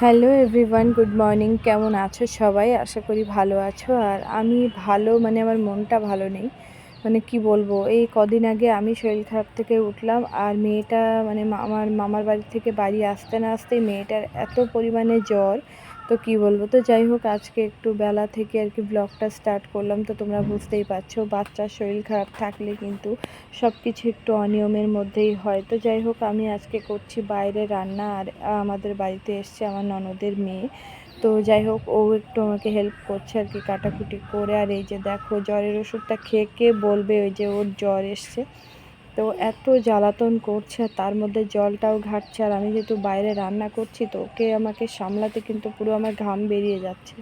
Hello everyone good morning কেমন আছো সবাই? আশা করি ভালো আছো। আর আমি ভালো মানে আমার মনটা ভালো নেই। মানে কি বলব, এই কদিন আগে আমি শরীর খারাপ থেকে উঠলাম আর মেয়েটা মানে আমার মামার বাড়ি থেকে বাড়ি আসতে না আসতে মেয়েটার এত পরিমাণে জ্বর। তো কি বলব? তো যাই হোক, আজকে একটু বেলা থেকে আর কি ব্লগটা স্টার্ট করলাম। তো তোমরা বুঝতেই পারছ, বাচ্চার শরীর খারাপ থাকলে কিন্তু সব কিছু একটু অনিয়মের মধ্যেই হয়। তো যাই হোক, আমি আজকে করছি বাইরে রান্না আর আমাদের বাড়িতে এসছে আমার ননদের মেয়ে। তো যাই হোক, ও একটু আমাকে হেল্প করছে আর কি কাটাকুটি করে। আর এই যে দেখো, জ্বরের ওষুধটা খেয়ে কে বলবে ওই যে ওর জ্বর এসছে। তো এত জ্বালাতন করছে আর তার মধ্যে জলটাও ঘাটছে আর আমি যেহেতু বাইরে রান্না করছি তো ওকে আমাকে সামলাতে কিন্তু পুরো আমার ঘাম বেরিয়ে যাচ্ছে।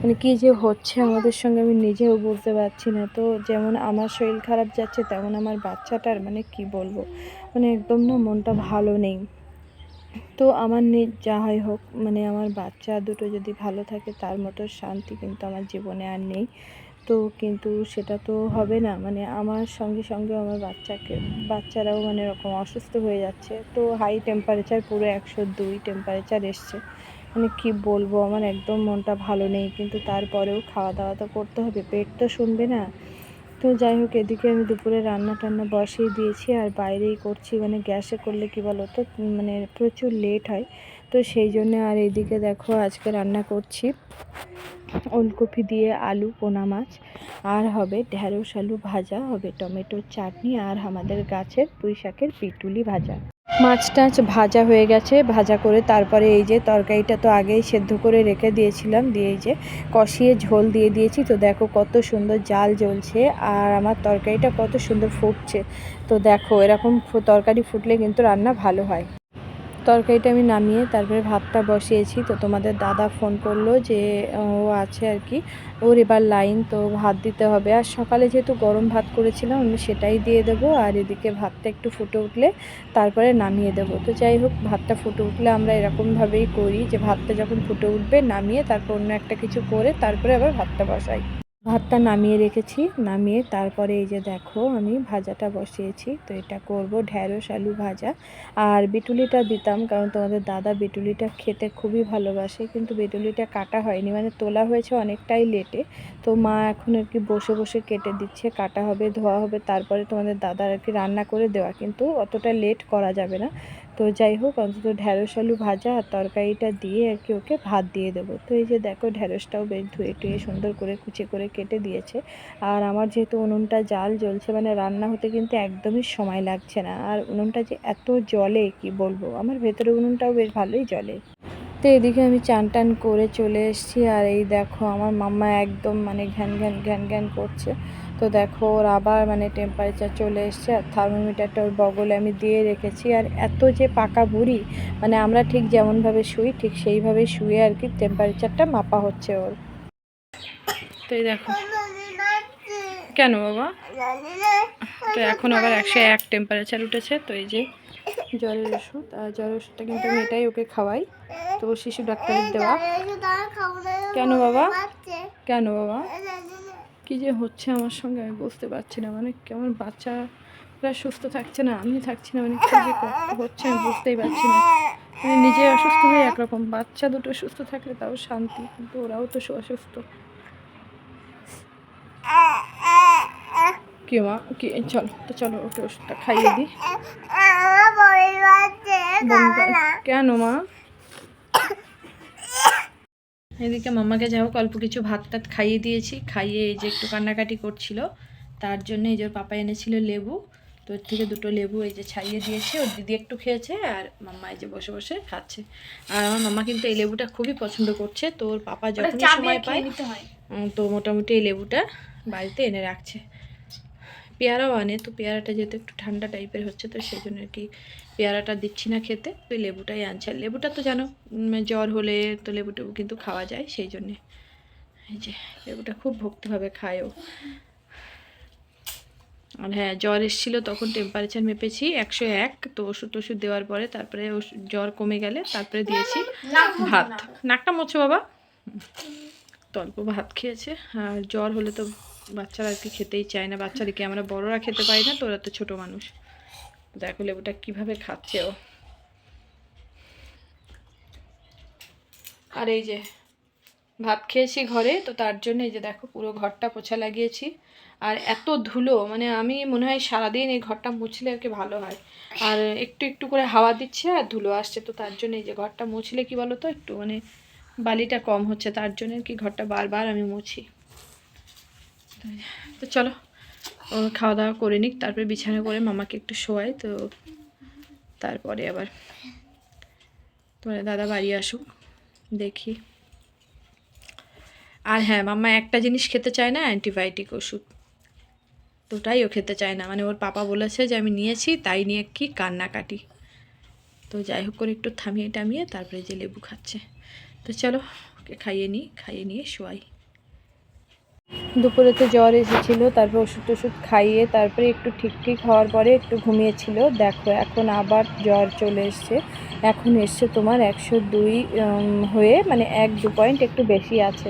মানে কী যে হচ্ছে আমাদের সঙ্গে আমি নিজেও বুঝতে পারছি না। তো যেমন আমার শরীর খারাপ যাচ্ছে, তেমন আমার বাচ্চাটার মানে কি বলব? মানে একদম না মনটা ভালো নেই। তো আমার যা হয় হোক মানে আমার বাচ্চা দুটো যদি ভালো থাকে, তার মতো শান্তি কিন্তু আমার জীবনে আর নেই। তো কিন্তু সেটা তো হবে না মানে আমার সঙ্গে সঙ্গে আমার বাচ্চাকে, বাচ্চারাও মানে এরকম অসুস্থ হয়ে যাচ্ছে। তো হাই টেম্পারেচার পুরো একশো দুই টেম্পারেচার এসছে। মানে কি বলব, আমার একদম মনটা ভালো নেই, কিন্তু তারপরেও খাওয়া দাওয়া তো করতে হবে। পেট তো শুনবে না। তো যাই হোক, এদিকে আমি দুপুরে রান্না টান্না বসিয়ে দিয়েছি আর বাইরেই করছি। মানে গ্যাসে করলে কি বলো তো মানে প্রচুর লেট হয়। তো সেই জন্য আর এদিকে দেখো আজকে রান্না করছি। ওলকপি দিয়ে আলু, পোনা মাছ, আর হবে ঢ্যাঁড়স আলু ভাজা, হবে টমেটোর চাটনি, আর আমাদের গাছের পুঁই শাকের পিটুলি ভাজা। মাছ টাছ ভাজা হয়ে গেছে, ভাজা করে তারপরে এই যে তরকারিটা তো আগেই সেদ্ধ করে রেখে দিয়েছিলাম, দিয়ে এই যে কষিয়ে ঝোল দিয়ে দিয়েছি। তো দেখো কত সুন্দর জাল জ্বলছে আর আমার তরকারিটা কত সুন্দর ফুটছে। তো দেখো এরকম তরকারি ফুটলে কিন্তু রান্না ভালো হয়। তরকারিটা আমি নামিয়ে তারপরে ভাতটা বসিয়েছি। তো তোমাদের দাদা ফোন করল যে, ও আছে আর কি। ওর এবার লাইন তো ভাত দিতে হবে। আর সকালে যেহেতু গরম ভাত করেছিলাম, আমি সেটাই দিয়ে দেবো। আর এদিকে ভাতটা একটু ফুটে উঠলে তারপরে নামিয়ে দেবো। তো যাই হোক, ভাতটা ফুটে উঠলে আমরা এরকমভাবেই করি যে, ভাতটা যখন ফুটে উঠবে, নামিয়ে তারপর অন্য একটা কিছু করে তারপরে আবার ভাতটা বসাই। ভাতটা নামিয়ে রেখেছি, নামিয়ে তারপরে এই যে দেখো আমি ভাজাটা বসিয়েছি, তো এটা করব ঢ্যাঁড়স, আলু ভাজা আর বিটুলিটা দিতাম কারণ তোমাদের দাদা বিটুলিটা খেতে খুবই ভালোবাসে কিন্তু বিটুলিটা কাটা হয়নি মানে তোলা হয়েছে অনেকটাই লেটে, তো মা এখন আর কি বসে বসে কেটে দিচ্ছে, কাটা হবে, ধোয়া হবে, তারপরে তোমাদের দাদার আর কি রান্না করে দেওয়া, কিন্তু অতটা লেট করা যাবে না। তো যাই হোক, অন্তত ঢ্যাঁড়স আলু ভাজা আর তরকারিটা দিয়ে আর কি ওকে ভাত দিয়ে দেবো। তো এই যে দেখো ঢ্যাঁড়সটাও বেশ ধুয়ে টুয়ে সুন্দর করে কুচে করে কেটে দিয়েছে। আর আমার যেহেতু উনুনটা জাল জ্বলছে মানে রান্না হতে কিন্তু একদমই সময় লাগছে না। আর উনুনটা যে এত জলে কি বলব? আমার ভেতরে উনুনটাও বেশ ভালোই জলে তো এদিকে আমি চান টান করে চলে এসেছি। আর এই দেখো, আমার মাম্মা একদম মানে ঘ্যান ঘ্যান ঘ্যান ঘ্যান করছে। তো দেখো ওর আবার মানে টেম্পারেচার চলে এসছে আর থার্মোমিটারটা ওর বগলে আমি দিয়ে রেখেছি আর এত যে পাকা বুড়ি মানে আমরা ঠিক যেমনভাবে শুই, ঠিক সেইভাবেই শুয়ে আর কি টেম্পারেচারটা মাপা হচ্ছে ওর। তো এই দেখো। কেন বাবা? তো এখন আবার একশো এক টেম্পারেচার উঠেছে, তো এই যে জ্বরের ওষুধ, আর জ্বরের ওষুধটা কিন্তু আমি এটাই ওকে খাওয়াই। তো শিশু ডাক্তারের দেওয়া। কেন বাবা? কেন বাবা? কি যে হচ্ছে আমার সঙ্গে আমি বুঝতে পারছি না। মানে কেমন বাচ্চারা সুস্থ থাকছে না আমি থাকছি না মানে কি যে হচ্ছে আমি বুঝতেই পারছি না। মানে নিজে অসুস্থ হয়ে একরকম বাচ্চা দুটো সুস্থ থাকলে তাও শান্তি কিন্তু ওরাও তো অসুস্থ। কি মা? কি? চলো তো চলো ওকে ওষুধটা খাইয়ে দিই। কেন মা? এদিকে মাম্মাকে যাই হোক অল্প কিছু ভাত টাত খাইয়ে দিয়েছি খাইয়ে এই যে একটু কান্নাকাটি করছিল। তার জন্য এই যে ওর পাপা এনেছিল লেবু তো এর থেকে দুটো লেবু এই যে ছাইয়ে দিয়েছে। ওর দিদি একটু খেয়েছে আর মাম্মা এই যে বসে বসে খাচ্ছে। আর আমার মাম্মা কিন্তু এই লেবুটা খুবই পছন্দ করছে। তো ওর পাপা যখন সময় পায় তো মোটামুটি এই লেবুটা বাড়িতে এনে রাখছে। পেয়ারাও আনে তো পেয়ারাটা যেহেতু একটু ঠান্ডা টাইপের হচ্ছে তো সেই জন্য আর কি পেয়ারাটা দিচ্ছি না খেতে। ওই লেবুটাই আনছে। লেবুটা তো জানো জ্বর হলে তো লেবু টেবু কিন্তু খাওয়া যায়, সেই জন্যে। এই যে, লেবুটা খুব ভক্তিভাবে খায়ও আর হ্যাঁ জ্বর এসেছিল তখন টেম্পারেচার মেপেছি একশো এক, তো ওষুধ টষুধ দেওয়ার পরে তারপরে জ্বর কমে গেলে তারপরে দিয়েছি ভাত। নাকটা মোছো বাবা। তো অল্প ভাত খেয়েছে। আর জ্বর হলে তো বাচ্চারা আর কি খেতেই চায় না। বাচ্চাদেরকে আমরা বড়রা খেতে পারি না, তো ওরা তো ছোটো মানুষ। দেখো লেবুটা কীভাবে খাচ্ছে ও। আর এই যে ভাত খেয়েছি ঘরে, তো তার জন্য এই যে দেখো পুরো ঘরটা পোছা লাগিয়েছি। আর এত ধুলো মানে আমি মনে হয় সারাদিন এই ঘরটা মুছলে আর কি ভালো হয়। আর একটু একটু করে হাওয়া দিচ্ছে আর ধুলো আসছে, তো তার জন্য এই যে ঘরটা মুছলে কি বলো তো একটু মানে বালিটা কম হচ্ছে, তার জন্য আর কি ঘরটা বারবার আমি মুছি। তো চলো খাওয়া দাওয়া করে নিক, তারপরে বিছানা করে মামাকে একটু শোয়াই, তো তারপরে আবার তোমার দাদা বাড়ি আসুক, দেখি। আর হ্যাঁ মাম্মা একটা জিনিস খেতে চায় না, অ্যান্টিবায়োটিক ওষুধ। তোটাই ও খেতে চায় না মানে ওর পাপা বলেছে যে আমি নিয়েছি, তাই নিয়ে কি কান্নাকাটি। তো যাই হোক করে একটু থামিয়ে টামিয়ে তারপরে যে লেবু খাচ্ছে। তো চলো, ওকে খাইয়ে নিই, খাইয়ে নিয়ে শোয়াই। দুপুরে তো জ্বর এসেছিল, তারপর ওষুধ টষুধ খাইয়ে তারপরে একটু ঠিক ঠিক হওয়ার পরে একটু ঘুমিয়েছিল। দেখো, এখন আবার জ্বর চলে এসছে। এখন এসছে তোমার একশো দুই হয়ে মানে এক দু পয়েন্ট একটু বেশি আছে।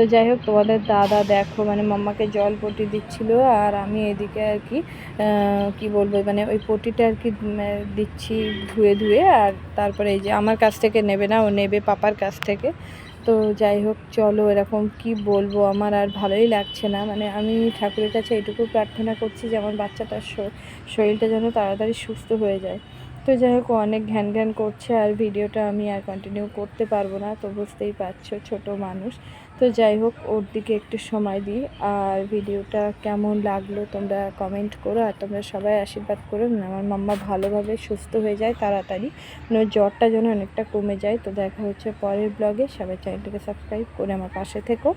তো যাই হোক, তোমাদের দাদা দেখো মানে মাম্মাকে জল পটি দিচ্ছিল আর আমি এদিকে আর কি কি বলব মানে ওই পটিটা আর কি দিচ্ছি ধুয়ে ধুয়ে আর তারপরে এই যে আমার কাছ থেকে নেবে না, ও নেবে পাপার কাছ থেকে। তো যাই হোক, চলো এরকম কি বলব, আমার আর ভালোই লাগছে না। মানে আমি ঠাকুরের কাছে এটুকু প্রার্থনা করছি যে আমার বাচ্চাটার শরীরটা যেন তাড়াতাড়ি সুস্থ হয়ে যায়। তো যাই হোক অনেক ঘ্যান ঘ্যান করছে আর ভিডিওটা আমি আর কন্টিনিউ করতে পারব না, তো বুঝতেই পারছ, ছোট মানুষ। তো যাই হোক, ওর দিকে একটু সময় দিই। আর ভিডিওটা কেমন লাগল তোমরা কমেন্ট করো। আর তোমরা সবাই আশীর্বাদ করো আমার মাম্মা ভালোভাবে সুস্থ হয়ে যায় তাড়াতাড়ি। মানে জ্বরটা যেন অনেকটা কমে যায়। তো দেখা হচ্ছে পরের ব্লগে সবাই চ্যানেলটাকে সাবস্ক্রাইব করে আমার পাশে থেকো।